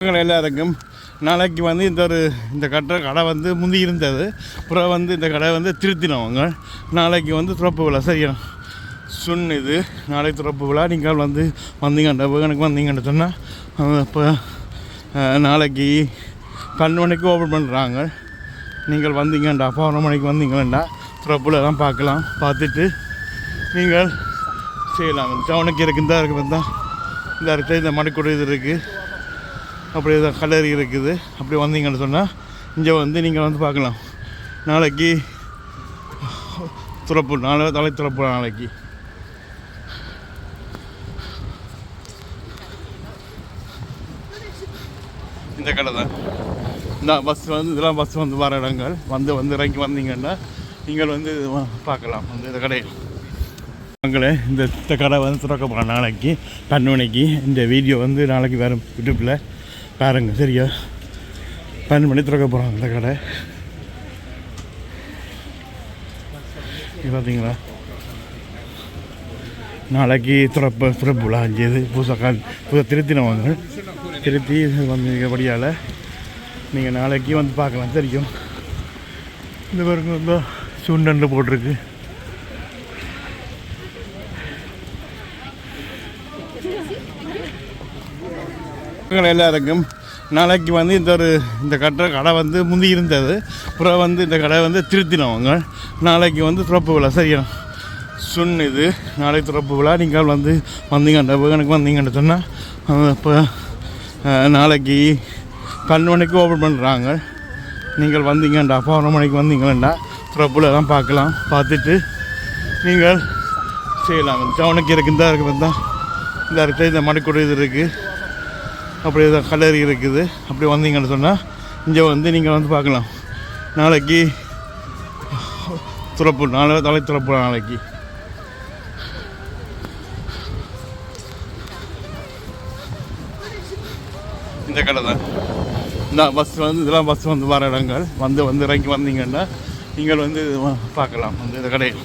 எல்லாருக்கும் நாளைக்கு வந்து இந்த ஒரு இந்த கட்டுற கடை வந்து முந்தி இருந்தது. அப்புறம் வந்து இந்த கடை வந்து திருத்தினவங்க. நாளைக்கு வந்து துறப்பு விழா சரியா? சுன் இது நாளை துறப்பு விழா. நீங்கள் வந்து வந்தீங்கன்ற எனக்கு வந்தீங்கன்னு சொன்னால் இப்போ நாளைக்கு பன்னெண்டு மணிக்கு ஓப்பன் பண்ணுறாங்க நீங்கள் வந்தீங்கண்டா? பதினொரு மணிக்கு வந்தீங்கன்னா திறப்புல தான் பார்க்கலாம். பார்த்துட்டு நீங்கள் செய்யலாம். டவுனுக்கு இருக்கு. இருக்கு. தான் இந்த இடத்துல இந்த மணிக்கூட இது இருக்குது அப்படி தான் கல்லறி இருக்குது. அப்படி வந்தீங்கன்னு சொன்னால் இங்கே வந்து நீங்கள் வந்து பார்க்கலாம். நாளைக்கு துறப்பு நாளை தலை துறப்பு நாளைக்கு. இந்த கடை தான். இந்த பஸ் வந்து இதெல்லாம் பஸ் வந்து வர இடங்கள். வந்து வந்து இறங்கி வந்தீங்கன்னா நீங்கள் வந்து இது பார்க்கலாம். வந்து இந்த கடையில் மங்களே இந்த இந்த கடை வந்து திறக்க போகிறோம் நாளைக்கு பன்னெண்டு மணிக்கு இந்த வீடியோ வந்து நாளைக்கு வரும். யூடியூப்பில் பாருங்க சரியா? பன்னெண்டு மணி திறக்க போகிறோம் இந்த கடை. பார்த்தீங்களா நாளைக்கு திறப்பு திறப்பு விழா அஞ்சது புதுசாக புதுசாக திருத்தினவங்க திருத்தி வந்தபடியால் நீங்கள் நாளைக்கு வந்து பார்க்கலாம் தெரியும். இந்த பாருங்க வந்து சுண்டன்று போட்டிருக்கு. எல்லாருக்கும் நாளைக்கு வந்து இந்த ஒரு இந்த கட்டுற கடை வந்து முந்தி இருந்தது. அப்புறம் வந்து இந்த கடை வந்து திருத்தினவங்க நாளைக்கு வந்து திறப்பு விழா சரியா? சுண் இது நாளை திறப்பு விழா. நீங்கள் வந்து வந்தீங்கன்ற எனக்கு வந்தீங்கன்னு சொன்னால் இப்போ நாளைக்கு பன்னெண்டு மணிக்கு ஓப்பன் பண்ணுறாங்க நீங்கள் வந்தீங்கண்டா? பதினொரு மணிக்கு வந்தீங்களா திறப்புல தான் பார்க்கலாம். பார்த்துட்டு நீங்கள் செய்யலாம். டவுனுக்கு இருக்கு. இந்த இருக்குது தான் இந்த இடத்துல இந்த மணிக்கூட இது இருக்குது அப்படி தான் கல்லறி இருக்குது. அப்படி வந்தீங்கன்னு சொன்னால் இங்கே வந்து நீங்கள் வந்து பார்க்கலாம். நாளைக்கு துறப்பு நாளை தலை துறப்பு நாளைக்கு. இந்த கடை தான். இந்த பஸ் வந்து இதெல்லாம் பஸ் வந்து வர இடங்கள். வந்து வந்து இறங்கி வந்தீங்கன்னா நீங்கள் வந்து பார்க்கலாம். வந்து இந்த கடையில்.